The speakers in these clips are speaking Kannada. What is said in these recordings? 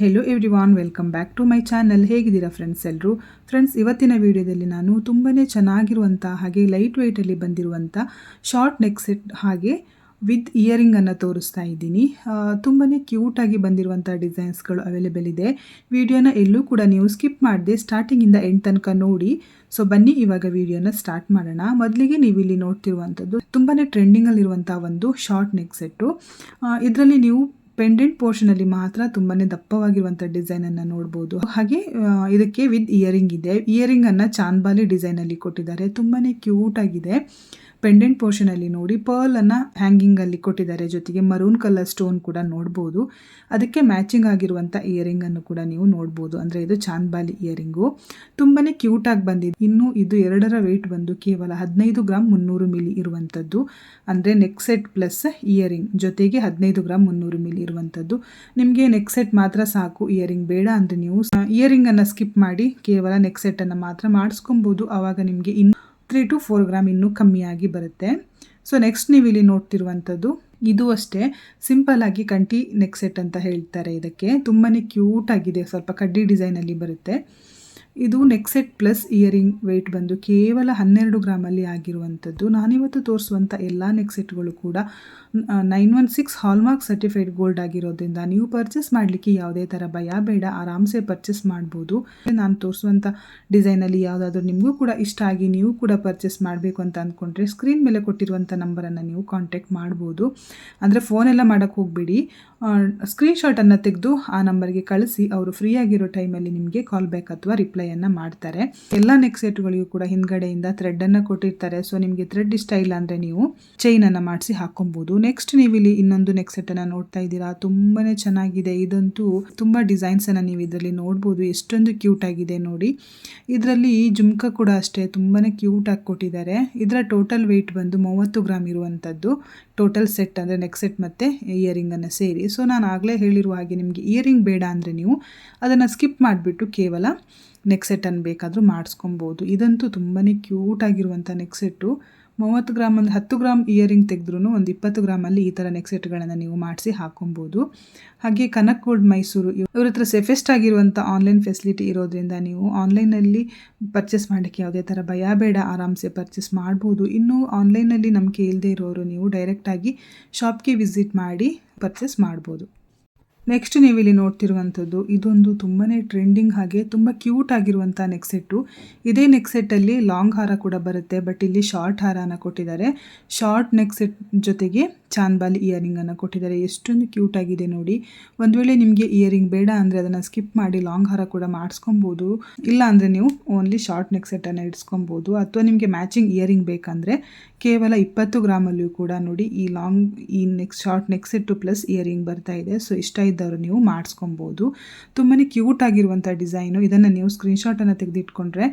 Hello everyone welcome back to my channel ಹೇಗಿದ್ದೀರಾ ಫ್ರೆಂಡ್ಸ್ ಎಲ್ಲರೂ ಫ್ರೆಂಡ್ಸ್ ಇವತ್ತಿನ ವಿಡಿಯೋದಲ್ಲಿ ನಾನು ತುಂಬಾ ಚೆನ್ನಾಗಿರುವಂಥ ಹಾಗೆ ಲೈಟ್ ವೆಯ್ಟಲ್ಲಿ ಬಂದಿರುವಂಥ ಶಾರ್ಟ್ ನೆಕ್ ಸೆಟ್ ಹಾಗೆ ವಿತ್ ಇಯರಿಂಗನ್ನು ತೋರಿಸ್ತಾ ಇದ್ದೀನಿ. ತುಂಬಾ ಕ್ಯೂಟಾಗಿ ಬಂದಿರುವಂಥ ಡಿಸೈನ್ಸ್ಗಳು ಅವೈಲೇಬಲ್ ಇದೆ. ವಿಡಿಯೋನ ಎಲ್ಲೂ ಕೂಡ ನೀವು ಸ್ಕಿಪ್ ಮಾಡದೆ ಸ್ಟಾರ್ಟಿಂಗಿಂದ ಎಂಡ್ ತನಕ ನೋಡಿ. ಸೊ ಬನ್ನಿ ಇವಾಗ ವಿಡಿಯೋನ ಸ್ಟಾರ್ಟ್ ಮಾಡೋಣ. ಮೊದಲಿಗೆ ನೀವು ಇಲ್ಲಿ ನೋಡ್ತಿರುವಂಥದ್ದು ತುಂಬಾ ಟ್ರೆಂಡಿಂಗಲ್ಲಿರುವಂಥ ಒಂದು ಶಾರ್ಟ್ ನೆಕ್ ಸೆಟ್ಟು ಇದರಲ್ಲಿ ನೀವು ಪೆಂಡೆಂಟ್ ಪೋರ್ಷನ್ ಅಲ್ಲಿ ಮಾತ್ರ ತುಂಬಾನೇ ದಪ್ಪವಾಗಿರುವಂತಹ ಡಿಸೈನ್ ಅನ್ನ ನೋಡಬಹುದು ಹಾಗೆ ಇದಕ್ಕೆ ವಿತ್ ಇಯರಿಂಗ್ ಇದೆ. ಇಯರಿಂಗ್ ಅನ್ನ ಚಾನ್ಬಾಲಿ ಡಿಸೈನ್ ಅಲ್ಲಿ ಕೊಟ್ಟಿದ್ದಾರೆ. ತುಂಬಾನೇ ಕ್ಯೂಟ್ ಆಗಿದೆ. ಪೆಂಡೆಂಟ್ ಪೋರ್ಷನ್ ಅಲ್ಲಿ ನೋಡಿ ಪರ್ಲ್ ಅನ್ನ ಹ್ಯಾಂಗಿಂಗ್ ಅಲ್ಲಿ ಕೊಟ್ಟಿದ್ದಾರೆ. ಜೊತೆಗೆ ಮರೂನ್ ಕಲರ್ ಸ್ಟೋನ್ ಕೂಡ ನೋಡಬಹುದು ಅದಕ್ಕೆ ಮ್ಯಾಚಿಂಗ್ ಆಗಿರುವಂತ ಇಯರಿಂಗ್ ಅನ್ನು ಕೂಡ ನೀವು ನೋಡಬಹುದು ಅಂದ್ರೆ ಇದು ಚಾಂದ್ಬಾಲಿ ಇಯರಿಂಗು. ತುಂಬಾನೇ ಕ್ಯೂಟ್ ಆಗಿ ಬಂದಿದೆ. ಇನ್ನು ಇದು ಎರಡರ ವೆಯ್ಟ್ ಬಂದು ಕೇವಲ ಹದಿನೈದು ಗ್ರಾಮ್ ಮುನ್ನೂರು ಮಿಲಿ ಇರುವಂತದ್ದು. ಅಂದ್ರೆ ನೆಕ್ ಸೆಟ್ ಪ್ಲಸ್ ಇಯರಿಂಗ್ ಜೊತೆಗೆ ಹದಿನೈದು ಗ್ರಾಮ್ ಮುನ್ನೂರು ಮಿಲಿ ಇರುವಂತದ್ದು. ನಿಮಗೆ ನೆಕ್ ಸೆಟ್ ಮಾತ್ರ ಸಾಕು ಇಯರಿಂಗ್ ಬೇಡ ಅಂದ್ರೆ ನೀವು ಇಯರಿಂಗ್ ಅನ್ನ ಸ್ಕಿಪ್ ಮಾಡಿ ಕೇವಲ ನೆಕ್ ಸೆಟ್ ಅನ್ನ ಮಾತ್ರ ಮಾಡಿಸ್ಕೊಬಹುದು ಅವಾಗ ನಿಮಗೆ ಇನ್ನು ತ್ರೀ ಟು ಫೋರ್ ಗ್ರಾಮ್ ಇನ್ನೂ ಕಮ್ಮಿಯಾಗಿ ಬರುತ್ತೆ. ಸೊ ನೆಕ್ಸ್ಟ್ ನೀವು ಇಲ್ಲಿ ನೋಡ್ತಿರುವಂಥದ್ದು, ಇದು ಅಷ್ಟೇ. ಸಿಂಪಲ್ ಆಗಿ ಕಂಟಿ ನೆಕ್ ಸೆಟ್ ಅಂತ ಹೇಳ್ತಾರೆ ಇದಕ್ಕೆ. ತುಂಬಾ ಕ್ಯೂಟ್ ಆಗಿದೆ. ಸ್ವಲ್ಪ ಕಡ್ಡಿ ಡಿಸೈನಲ್ಲಿ ಬರುತ್ತೆ. ಇದು ನೆಕ್ಸೆಟ್ ಪ್ಲಸ್ ಇಯರಿಂಗ್ ವೆಯ್ಟ್ ಬಂದು ಕೇವಲ ಹನ್ನೆರಡು ಗ್ರಾಮಲ್ಲಿ ಆಗಿರುವಂಥದ್ದು ನಾನಿವತ್ತು ತೋರಿಸುವಂಥ ಎಲ್ಲ ನೆಕ್ ಸೆಟ್ಗಳು ಕೂಡ nine one six hallmark certified gold ಆಗಿರೋದ್ರಿಂದ ನೀವು ಪರ್ಚೇಸ್ ಮಾಡಲಿಕ್ಕೆ ಯಾವುದೇ ಥರ ಭಯ, ಬೇಡ, ಆರಾಮ್ಸೆ ಪರ್ಚೇಸ್ ಮಾಡ್ಬೋದು. ನಾನು ತೋರಿಸುವಂಥ ಡಿಸೈನಲ್ಲಿ ಯಾವುದಾದ್ರೂ ನಿಮಗೂ ಕೂಡ ಇಷ್ಟ ಆಗಿ ನೀವು ಕೂಡ ಪರ್ಚೇಸ್ ಮಾಡಬೇಕು ಅಂತ ಅಂದ್ಕೊಂಡ್ರೆ ಸ್ಕ್ರೀನ್ ಮೇಲೆ ಕೊಟ್ಟಿರುವಂಥ ನಂಬರನ್ನು ನೀವು ಕಾಂಟ್ಯಾಕ್ಟ್ ಮಾಡ್ಬೋದು. ಅಂದರೆ ಫೋನೆಲ್ಲ ಮಾಡೋಕ್ಕೆ ಹೋಗಬೇಡಿ. ಸ್ಕ್ರೀನ್ಶಾಟನ್ನು ತೆಗೆದು ಆ ನಂಬರ್ಗೆ ಕಳಿಸಿ, ಅವರು ಫ್ರೀ ಆಗಿರೋ ಟೈಮಲ್ಲಿ ನಿಮಗೆ ಕಾಲ್ ಬ್ಯಾಕ್ ಅಥವಾ ರಿಪ್ಲೈಯನ್ನು ಮಾಡ್ತಾರೆ. ಎಲ್ಲ ನೆಕ್ ಸೆಟ್ಗಳಿಗೂ ಕೂಡ ಹಿಂದ್ಗಡೆಯಿಂದ ಥ್ರೆಡ್ಡನ್ನು ಕೊಟ್ಟಿರ್ತಾರೆ. ಸೊ ನಿಮಗೆ ಥ್ರೆಡ್ ಇಷ್ಟ ಇಲ್ಲ ಅಂದರೆ ನೀವು ಚೈನನ್ನು ಮಾಡಿಸಿ ಹಾಕ್ಕೊಬೋದು ನೆಕ್ಸ್ಟ್ ನೀವು ಇಲ್ಲಿ ಇನ್ನೊಂದು ನೆಕ್ ಸೆಟ್ಟನ್ನು ನೋಡ್ತಾ ಇದ್ದೀರಾ? ತುಂಬಾನೇ ಚೆನ್ನಾಗಿದೆ. ಇದಂತೂ ತುಂಬ ಡಿಸೈನ್ಸನ್ನು ನೀವು ಇದರಲ್ಲಿ ನೋಡ್ಬೋದು. ಎಷ್ಟೊಂದು ಕ್ಯೂಟ್ ಆಗಿದೆ ನೋಡಿ. ಇದರಲ್ಲಿ ಜುಮ್ಕ ಕೂಡ ಅಷ್ಟೇ, ತುಂಬಾನೇ ಕ್ಯೂಟ್ ಆಗಿ ಕೊಟ್ಟಿದ್ದಾರೆ. ಇದರ ಟೋಟಲ್ ವೆಯ್ಟ್ ಬಂದು ಮೂವತ್ತು ಗ್ರಾಮ್ ಇರುವಂಥದ್ದು ಟೋಟಲ್ ಸೆಟ್ ಅಂದರೆ ನೆಕ್ ಸೆಟ್ ಮತ್ತು ಇಯರಿಂಗನ್ನು ಸೇರಿ. ಸೊ ನಾನು ಆಗಲೇ ಹೇಳಿರುವ ಹಾಗೆ ನಿಮಗೆ ಇಯರಿಂಗ್ ಬೇಡ ಅಂದರೆ ನೀವು ಅದನ್ನು ಸ್ಕಿಪ್ ಮಾಡಿಬಿಟ್ಟು ಕೇವಲ ನೆಕ್ ಸೆಟ್ಟನ್ನು ಬೇಕಾದರೂ ಮಾಡಿಸ್ಕೊಬೋದು. ಇದಂತೂ ತುಂಬಾ ಕ್ಯೂಟ್ ಆಗಿರುವಂಥ ನೆಕ್ ಸೆಟ್ಟು ಮೂವತ್ತು ಗ್ರಾಮ್ ಒಂದು ಹತ್ತು ಗ್ರಾಮ್ ಇಯರಿಂಗ್ ತೆಗೆದ್ರೂ ಒಂದು ಇಪ್ಪತ್ತು ಗ್ರಾಮಲ್ಲಿ ಈ ಥರ ನೆಕ್ ಸೆಟ್ಗಳನ್ನು ನೀವು ಮಾಡಿಸಿ ಹಾಕೊಬೋದು. ಹಾಗೆ ಕನಕ್ ಗೋಲ್ಡ್ ಮೈಸೂರು ಇವ್ರ ಹತ್ರ ಸೇಫೆಸ್ಟ್ ಆಗಿರುವಂಥ ಆನ್ಲೈನ್ ಫೆಸಿಲಿಟಿ ಇರೋದ್ರಿಂದ ನೀವು ಆನ್ಲೈನಲ್ಲಿ ಪರ್ಚೇಸ್ ಮಾಡೋಕ್ಕೆ ಯಾವುದೇ ಥರ ಭಯ ಬೇಡ, ಆರಾಮ್ಸೆ ಪರ್ಚೇಸ್ ಮಾಡ್ಬೋದು. ಇನ್ನು ಆನ್ಲೈನಲ್ಲಿ ನಂಬಿಕೆ ಇಲ್ಲದೆ ಇರೋರು ನೀವು ಡೈರೆಕ್ಟಾಗಿ ಶಾಪ್ಗೆ ವಿಸಿಟ್ ಮಾಡಿ ಪರ್ಚೇಸ್ ಮಾಡ್ಬೋದು. ನೆಕ್ಸ್ಟ್ ನೀವು ಇಲ್ಲಿ ನೋಡ್ತಿರುವಂಥದ್ದು, ಇದೊಂದು ತುಂಬಾ ಟ್ರೆಂಡಿಂಗ್ ಹಾಗೆ ತುಂಬ ಕ್ಯೂಟ್ ಆಗಿರುವಂಥ ನೆಕ್ ಸೆಟ್ಟು ಇದೇ ನೆಕ್ ಸೆಟ್ಟಲ್ಲಿ ಲಾಂಗ್ ಹಾರ ಕೂಡ ಬರುತ್ತೆ ಬಟ್ ಇಲ್ಲಿ ಶಾರ್ಟ್ ಹಾರನ ಕೊಟ್ಟಿದ್ದಾರೆ. ಶಾರ್ಟ್ ನೆಕ್ ಸೆಟ್ ಜೊತೆಗೆ ಚಾನ್ಬಾಲಿ ಇಯರಿಂಗನ್ನು ಕೊಟ್ಟಿದ್ದಾರೆ. ಎಷ್ಟೊಂದು ಕ್ಯೂಟ್ ಆಗಿದೆ ನೋಡಿ. ಒಂದು ವೇಳೆ ನಿಮಗೆ ಇಯರಿಂಗ್ ಬೇಡ ಅಂದರೆ ಅದನ್ನು ಸ್ಕಿಪ್ ಮಾಡಿ ಲಾಂಗ್ ಹಾರ ಕೂಡ ಮಾಡಿಸ್ಕೊಬೋದು. ಇಲ್ಲ ಅಂದರೆ ನೀವು ಓನ್ಲಿ ಶಾರ್ಟ್ ನೆಕ್ ಸೆಟ್ಟನ್ನು ಇಡ್ಸ್ಕೊಬೋದು. ಅಥವಾ ನಿಮಗೆ ಮ್ಯಾಚಿಂಗ್ ಇಯರಿಂಗ್ ಬೇಕಂದರೆ ಕೇವಲ ಇಪ್ಪತ್ತು ಗ್ರಾಮಲ್ಲಿಯೂ ಕೂಡ ನೋಡಿ ಈ ಲಾಂಗ್, ಈ neck short neck set plus earring ಬರ್ತಾ ಇದೆ. ಸೊ ಇಷ್ಟ ಇದ್ದವರು ನೀವು ಮಾಡಿಸ್ಕೊಬೋದು. ತುಂಬಾ ಕ್ಯೂಟ್ ಆಗಿರುವಂಥ ಡಿಸೈನು ಇದನ್ನು ನೀವು ಸ್ಕ್ರೀನ್ಶಾಟನ್ನು ತೆಗೆದಿಟ್ಕೊಂಡ್ರೆ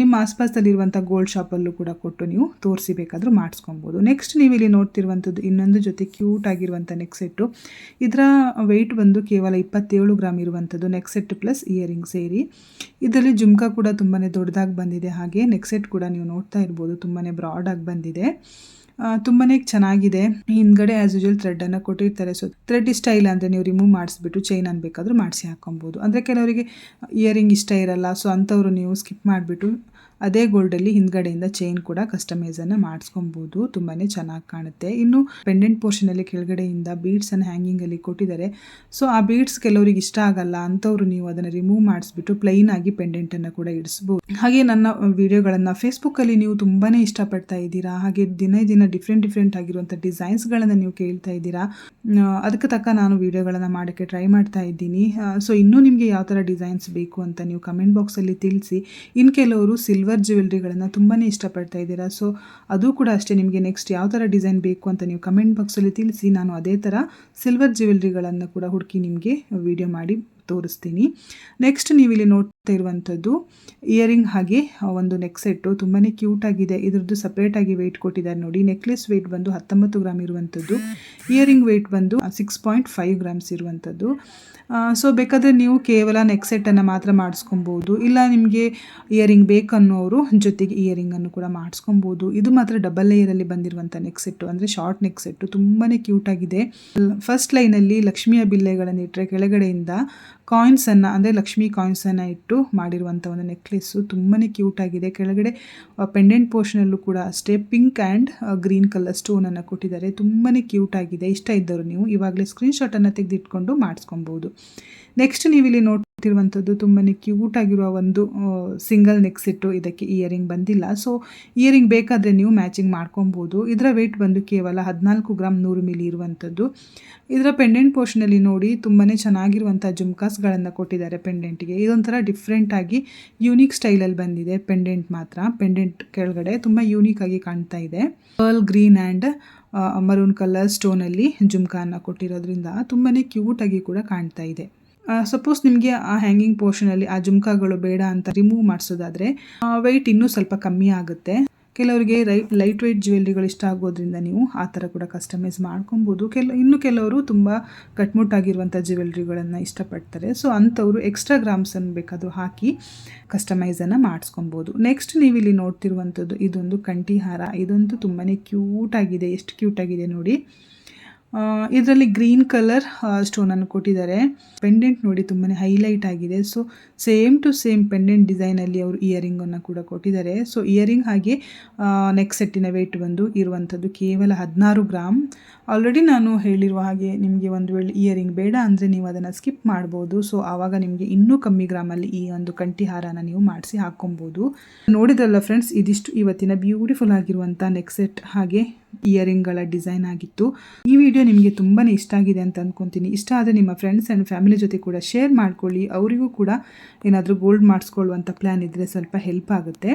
ನಿಮ್ಮ ಆಸ್ಪಾಸದಲ್ಲಿರುವಂಥ ಗೋಲ್ಡ್ ಶಾಪಲ್ಲೂ ಕೂಡ ಕೊಟ್ಟು ನೀವು ತೋರಿಸಿ ಬೇಕಾದರೂ ಮಾಡಿಸ್ಕೊಬೋದು. ನೆಕ್ಸ್ಟ್ ನೀವು ಇಲ್ಲಿ ನೋಡ್ತಿರುವಂಥದ್ದು ಇನ್ನೊಂದು ಜೊತೆ ಕ್ಯೂಟ್ ಆಗಿರುವಂಥ ನೆಕ್ ಸೆಟ್ಟು ಇದರ ವೆಯ್ಟ್ ಬಂದು ಕೇವಲ ಇಪ್ಪತ್ತೇಳು ಗ್ರಾಮ್ ಇರುವಂಥದ್ದು ನೆಕ್ ಸೆಟ್ ಪ್ಲಸ್ ಇಯರಿಂಗ್ ಸೇರಿ. ಇದರಲ್ಲಿ ಜುಮ್ಕಾ ಕೂಡ ತುಂಬಾ ದೊಡ್ಡದಾಗಿ ಬಂದಿದೆ. ಹಾಗೆ ನೆಕ್ ಸೆಟ್ ಕೂಡ ನೀವು ನೋಡ್ತಾ ಇರ್ಬೋದು. ತುಂಬಾ ಬ್ರಾಡ್ ಆಗಿ ಬಂದಿದೆ. ತುಂಬಾ ಚೆನ್ನಾಗಿದೆ. ಹಿಂದ್ಗಡೆ ಆ್ಯಸ್ ಯೂಶಲ್ ಥ್ರೆಡನ್ನು ಕೊಟ್ಟಿರ್ತಾರೆ. ಸೊ ಥ್ರೆಡ್ ಇಷ್ಟ ಇಲ್ಲ ಅಂದರೆ ನೀವು ರಿಮೂವ್ ಮಾಡಿಸ್ಬಿಟ್ಟು ಚೈನ್ ಅನ್ಬೇಕಾದ್ರೂ ಮಾಡಿಸಿ ಹಾಕೊಬೋದು. ಅಂದರೆ ಕೆಲವರಿಗೆ ಇಯರಿಂಗ್ ಇಷ್ಟ ಇರಲ್ಲ. ಸೊ ಅಂಥವ್ರು ನೀವು ಸ್ಕಿಪ್ ಮಾಡಿಬಿಟ್ಟು ಅದೇ ಗೋಲ್ಡಲ್ಲಿ ಹಿಂದ್ಗಡೆಯಿಂದ ಚೈನ್ ಕೂಡ ಕಸ್ಟಮೈಸನ್ನು ಮಾಡಿಸ್ಕೊಬೋದು. ತುಂಬಾ ಚೆನ್ನಾಗಿ ಕಾಣುತ್ತೆ. ಇನ್ನು ಪೆಂಡೆಂಟ್ ಪೋರ್ಷನಲ್ಲಿ ಕೆಳಗಡೆಯಿಂದ ಬೀಡ್ಸನ್ನು ಹ್ಯಾಂಗಿಂಗಲ್ಲಿ ಕೊಟ್ಟಿದ್ದಾರೆ. ಸೊ ಆ ಬೀಡ್ಸ್ ಕೆಲವರಿಗೆ ಇಷ್ಟ ಆಗಲ್ಲ ಅಂಥವ್ರು ನೀವು ಅದನ್ನು ರಿಮೂವ್ ಮಾಡಿಸ್ಬಿಟ್ಟು ಪ್ಲೈನ್ ಆಗಿ ಪೆಂಡೆಂಟನ್ನು ಕೂಡ ಇಡಿಸ್ಬೋದು. ಹಾಗೆ ನನ್ನ ವಿಡಿಯೋಗಳನ್ನು ಫೇಸ್ಬುಕ್ಕಲ್ಲಿ ನೀವು ತುಂಬಾ ಇಷ್ಟಪಡ್ತಾ ಇದ್ದೀರಾ? ಹಾಗೆ ದಿನ ದಿನ ಡಿಫ್ರೆಂಟ್ ಡಿಫ್ರೆಂಟ್ ಆಗಿರುವಂಥ ಡಿಸೈನ್ಸ್ಗಳನ್ನು ನೀವು ಕೇಳ್ತಾ ಇದ್ದೀರಾ? ಅದಕ್ಕೆ ತಕ್ಕ ನಾನು ವಿಡಿಯೋಗಳನ್ನು ಮಾಡೋಕ್ಕೆ ಟ್ರೈ ಮಾಡ್ತಾ ಇದ್ದೀನಿ. ಸೊ ಇನ್ನೂ ನಿಮಗೆ ಯಾವ ಥರ ಡಿಸೈನ್ಸ್ ಬೇಕು ಅಂತ ನೀವು ಕಮೆಂಟ್ ಬಾಕ್ಸಲ್ಲಿ ತಿಳಿಸಿ. ಇನ್ನು ಕೆಲವರು ಸಿಲ್ವರ್ ಸಿಲ್ವರ್ ಜ್ಯುವೆಲ್ರಿಗಳನ್ನು ತುಂಬಾ ಇಷ್ಟಪಡ್ತಾ ಇದ್ದೀರಾ? ಸೊ ಅದು ಕೂಡ ಅಷ್ಟೇ. ನಿಮಗೆ ನೆಕ್ಸ್ಟ್ ಯಾವ ಥರ ಡಿಸೈನ್ ಬೇಕು ಅಂತ ನೀವು ಕಮೆಂಟ್ ಬಾಕ್ಸಲ್ಲಿ ತಿಳಿಸಿ, ನಾನು ಅದೇ ಥರ ಸಿಲ್ವರ್ ಜ್ಯುವೆಲ್ರಿಗಳನ್ನು ಕೂಡ ಹುಡುಕಿ ನಿಮಗೆ ವಿಡಿಯೋ ಮಾಡಿ ತೋರಿಸ್ತೀನಿ. ನೆಕ್ಸ್ಟ್ ನೀವು ಇಲ್ಲಿ ನೋಡ್ತಾ ಇರುವಂಥದ್ದು ಇಯರಿಂಗ್ ಹಾಗೆ ಒಂದು ನೆಕ್ ಸೆಟ್ಟು ತುಂಬಾ ಕ್ಯೂಟಾಗಿದೆ ಇದ್ರದ್ದು ಸಪ್ರೇಟಾಗಿ ವೆಯ್ಟ್ ಕೊಟ್ಟಿದ್ದಾರೆ ನೋಡಿ. ನೆಕ್ಲೆಸ್ ವೆಯ್ಟ್ ಬಂದು ಹತ್ತೊಂಬತ್ತು ಗ್ರಾಮ್ ಇರುವಂಥದ್ದು. ಇಯರಿಂಗ್ ವೆಯ್ಟ್ ಬಂದು ಸಿಕ್ಸ್ ಪಾಯಿಂಟ್ ಫೈವ್ ಗ್ರಾಮ್ಸ್ ಇರುವಂಥದ್ದು. ಸೊ ಬೇಕಾದರೆ ನೀವು ಕೇವಲ ನೆಕ್ ಸೆಟ್ಟನ್ನು ಮಾತ್ರ ಮಾಡಿಸ್ಕೊಬೋದು. ಇಲ್ಲ ನಿಮಗೆ ಇಯರಿಂಗ್ ಬೇಕನ್ನೋರು ಜೊತೆಗೆ ಇಯರಿಂಗನ್ನು ಕೂಡ ಮಾಡಿಸ್ಕೊಬೋದು. ಇದು ಮಾತ್ರ ಡಬಲ್ ಲೇಯರಲ್ಲಿ ಬಂದಿರುವಂಥ ನೆಕ್ ಸೆಟ್ಟು ಅಂದರೆ ಶಾರ್ಟ್ ನೆಕ್ ಸೆಟ್ಟು ತುಂಬಾ ಕ್ಯೂಟಾಗಿದೆ ಫಸ್ಟ್ ಲೈನಲ್ಲಿ ಲಕ್ಷ್ಮಿಯ ಬಿಲ್ಲೆಗಳನ್ನು ಇಟ್ಟರೆ ಕೆಳಗಡೆಯಿಂದ ಕಾಯಿನ್ಸನ್ನು ಅಂದರೆ ಲಕ್ಷ್ಮಿ ಕಾಯಿನ್ಸನ್ನು ಇಟ್ಟು ಮಾಡಿರುವಂಥ ಒಂದು ನೆಕ್ಲೆಸ್ಸು ತುಂಬಾ ಕ್ಯೂಟ್ ಆಗಿದೆ. ಕೆಳಗಡೆ ಪೆಂಡೆಂಟ್ ಪೋರ್ಷನಲ್ಲೂ ಕೂಡ ಅಷ್ಟೇ ಪಿಂಕ್ ಆ್ಯಂಡ್ ಗ್ರೀನ್ ಕಲರ್ ಸ್ಟೋನನ್ನು ಕೊಟ್ಟಿದ್ದಾರೆ. ತುಂಬಾ ಕ್ಯೂಟ್ ಆಗಿದೆ. ಇಷ್ಟ ಇದ್ದರು ನೀವು ಇವಾಗಲೇ ಸ್ಕ್ರೀನ್ಶಾಟನ್ನು ತೆಗೆದಿಟ್ಕೊಂಡು ಮಾಡಿಸ್ಕೊಬೋದು. ನೆಕ್ಸ್ಟ್ ನೀವು ಇಲ್ಲಿ ನೋಡ್ತಿರುವಂಥದ್ದು ತುಂಬಾ ಕ್ಯೂಟ್ ಆಗಿರುವ ಒಂದು ಸಿಂಗಲ್ ನೆಕ್ ಸೆಟ್ಟು ಇದಕ್ಕೆ ಇಯರಿಂಗ್ ಬಂದಿಲ್ಲ. ಸೊ ಇಯರಿಂಗ್ ಬೇಕಾದರೆ ನೀವು ಮ್ಯಾಚಿಂಗ್ ಮಾಡ್ಕೊಬೋದು. ಇದರ ವೆಯ್ಟ್ ಬಂದು ಕೇವಲ ಹದಿನಾಲ್ಕು ಗ್ರಾಮ್ ನೂರು ಮಿಲಿ ಇರುವಂಥದ್ದು. ಇದರ ಪೆಂಡೆಂಟ್ ಪೋರ್ಷನಲ್ಲಿ ನೋಡಿ ತುಂಬಾ ಚೆನ್ನಾಗಿರುವಂಥ ಜುಮ್ಕಾಸ್ಗಳನ್ನು ಕೊಟ್ಟಿದ್ದಾರೆ ಪೆಂಡೆಂಟ್ಗೆ ಇದೊಂಥರ ಡಿಫ್ರೆಂಟಾಗಿ ಯೂನಿಕ್ ಸ್ಟೈಲಲ್ಲಿ ಬಂದಿದೆ ಪೆಂಡೆಂಟ್ ಮಾತ್ರ. ಪೆಂಡೆಂಟ್ ಕೆಳಗಡೆ ತುಂಬ ಯೂನಿಕ್ ಆಗಿ ಕಾಣ್ತಾ ಇದೆ. Pearl green and maroon colour ಸ್ಟೋನಲ್ಲಿ ಜುಮ್ಕಾನ ಕೊಟ್ಟಿರೋದ್ರಿಂದ ತುಂಬಾ ಕ್ಯೂಟಾಗಿ ಕೂಡ ಕಾಣ್ತಾ ಇದೆ. ಸಪೋಸ್ ನಿಮಗೆ ಆ ಹ್ಯಾಂಗಿಂಗ್ ಪೋರ್ಷನಲ್ಲಿ ಆ ಜುಮ್ಕಾಗಳು ಬೇಡ ಅಂತ ರಿಮೂವ್ ಮಾಡಿಸೋದಾದರೆ ವೆಯ್ಟ್ ಇನ್ನೂ ಸ್ವಲ್ಪ ಕಮ್ಮಿ ಆಗುತ್ತೆ. ಕೆಲವರಿಗೆ ರೈ ಲೈಟ್ ವೆಯ್ಟ್ ಜ್ಯುವೆಲ್ರಿಗಳು ಇಷ್ಟ ಆಗೋದ್ರಿಂದ ನೀವು ಆ ಥರ ಕೂಡ ಕಸ್ಟಮೈಸ್ ಮಾಡ್ಕೊಬೋದು. ಕೆಲ, ಇನ್ನು ಕೆಲವರು ತುಂಬ ಕಟ್ಮುಟ್ಟಾಗಿರುವಂಥ ಜ್ಯುವೆಲ್ರಿಗಳನ್ನು ಇಷ್ಟಪಡ್ತಾರೆ. ಸೊ ಅಂಥವರು ಎಕ್ಸ್ಟ್ರಾ ಗ್ರಾಮ್ಸನ್ನು ಬೇಕಾದರೂ ಹಾಕಿ ಕಸ್ಟಮೈಸನ್ನು ಮಾಡಿಸ್ಕೊಬೋದು. ನೆಕ್ಸ್ಟ್ ನೀವು ಇಲ್ಲಿ ನೋಡ್ತಿರುವಂಥದ್ದು ಇದೊಂದು ಕಂಠಿಹಾರ. ಇದಂತೂ ತುಂಬಾ ಕ್ಯೂಟಾಗಿದೆ ಎಷ್ಟು ಕ್ಯೂಟಾಗಿದೆ ನೋಡಿ. ಇದರಲ್ಲಿ ಗ್ರೀನ್ ಕಲರ್ ಸ್ಟೋನನ್ನು ಕೊಟ್ಟಿದ್ದಾರೆ. ಪೆಂಡೆಂಟ್ ನೋಡಿ ತುಂಬಾ ಹೈಲೈಟ್ ಆಗಿದೆ. So same to same pendant ಡಿಸೈನಲ್ಲಿ ಅವರು ಇಯರಿಂಗನ್ನು ಕೂಡ ಕೊಟ್ಟಿದ್ದಾರೆ. ಸೊ ಇಯರಿಂಗ್ ಹಾಗೆ ನೆಕ್ ಸೆಟ್ಟಿನ ವೆಯ್ಟ್ ಬಂದು ಇರುವಂಥದ್ದು ಕೇವಲ ಹದಿನಾರು ಗ್ರಾಮ್ ಆಲ್ರೆಡಿ ನಾನು ಹೇಳಿರುವ ಹಾಗೆ ನಿಮಗೆ ಒಂದು ವೇಳೆ ಇಯರಿಂಗ್ ಬೇಡ ಅಂದರೆ ನೀವು ಅದನ್ನು ಸ್ಕಿಪ್ ಮಾಡ್ಬೋದು. ಸೊ ಆವಾಗ ನಿಮಗೆ ಇನ್ನೂ ಕಮ್ಮಿ ಗ್ರಾಮಲ್ಲಿ ಈ ಒಂದು ಕಂಠಿ ಹಾರನ ನೀವು ಮಾಡಿಸಿ ಹಾಕ್ಕೊಬೋದು. ನೋಡಿದ್ರಲ್ಲ ಫ್ರೆಂಡ್ಸ್ ಇದಿಷ್ಟು ಇವತ್ತಿನ ಬ್ಯೂಟಿಫುಲ್ ಆಗಿರುವಂಥ ನೆಕ್ ಸೆಟ್ ಹಾಗೆ. ಇಯರಿಂಗ್ಗಳ ಡಿಸೈನ್ ಆಗಿತ್ತು. ಈ ವಿಡಿಯೋ ನಿಮಗೆ ತುಂಬಾ ಇಷ್ಟ ಆಗಿದೆ ಅಂತ ಅಂದ್ಕೊತೀನಿ ಇಷ್ಟ ಆದರೆ ನಿಮ್ಮ ಫ್ರೆಂಡ್ಸ್ ಆ್ಯಂಡ್ ಫ್ಯಾಮಿಲಿ ಜೊತೆ ಕೂಡ ಶೇರ್ ಮಾಡ್ಕೊಳ್ಳಿ. ಅವರಿಗೂ ಕೂಡ ಏನಾದರೂ ಗೋಲ್ಡ್ ಮಾಡಿಸ್ಕೊಳ್ಳುವಂಥ ಪ್ಲ್ಯಾನ್ ಇದ್ದರೆ ಸ್ವಲ್ಪ ಹೆಲ್ಪ್ ಆಗುತ್ತೆ.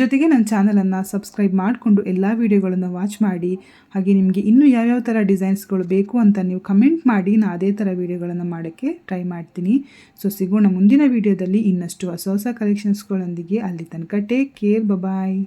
ಜೊತೆಗೆ ನನ್ನ ಚಾನಲನ್ನು ಸಬ್ಸ್ಕ್ರೈಬ್ ಮಾಡಿಕೊಂಡು ಎಲ್ಲ ವೀಡಿಯೋಗಳನ್ನು ವಾಚ್ ಮಾಡಿ. ಹಾಗೆ ನಿಮಗೆ ಇನ್ನೂ ಯಾವ್ಯಾವ ಥರ ಡಿಸೈನ್ಸ್ಗಳು ಬೇಕು ಅಂತ ನೀವು ಕಮೆಂಟ್ ಮಾಡಿ. ನಾನು ಅದೇ ಥರ ವೀಡಿಯೋಗಳನ್ನು ಮಾಡೋಕ್ಕೆ ಟ್ರೈ ಮಾಡ್ತೀನಿ. ಸೊ ಸಿಗೋಣ ಮುಂದಿನ ವಿಡಿಯೋದಲ್ಲಿ ಇನ್ನಷ್ಟು ಹೊಸ ಹೊಸ ಕಲೆಕ್ಷನ್ಸ್ಗಳೊಂದಿಗೆ ಅಲ್ಲಿ ತನಕ ಟೇಕ್ ಕೇರ್ ಬಬಾಯ್